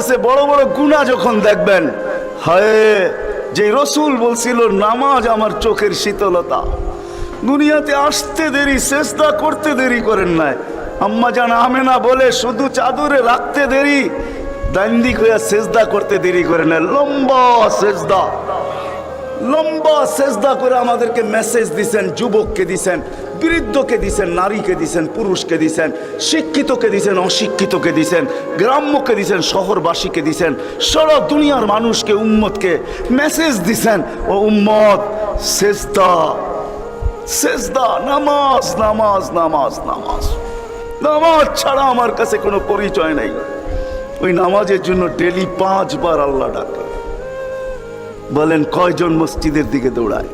বলতেছে, বড় বড় গুণা যখন দেখবেন, হায় যে রসুল বলছিল, নামাজ আমার চোখের শীতলতা। দুনিয়াতে আসতে দেরি, চেষ্টা করতে দেরি করেন নাই। আম্মা জান আমেনা বলে, শুধু চাদরে রাখতে দেরি দান্দিক হইয়া সেজদা করতে দেরি করেন লম্বা সেজদা লম্বা সেজদা করে আমাদেরকে মেসেজ দিছেন, যুবককে দিছেন, বৃদ্ধকে দিছেন, নারীকে দিছেন, পুরুষকে দিছেন, শিক্ষিতকে দিছেন, অশিক্ষিতকে দিছেন, গ্রাম্যকে দিছেন, শহরবাসীকে দিছেন, সারা দুনিয়ার মানুষকে, উম্মতকে মেসেজ দিছেন, ও উম্মত, সেজদা সেজদা, নামাজ নামাজ নামাজ নামাজ। নামাজ ছাড়া আমার কাছে কোনো পরিচয় নেই। ওই নামাজের জন্য ডেলি পাঁচবার আল্লাহ ডাকে। বলেন কয়জন মসজিদের দিকে দৌড়ায়?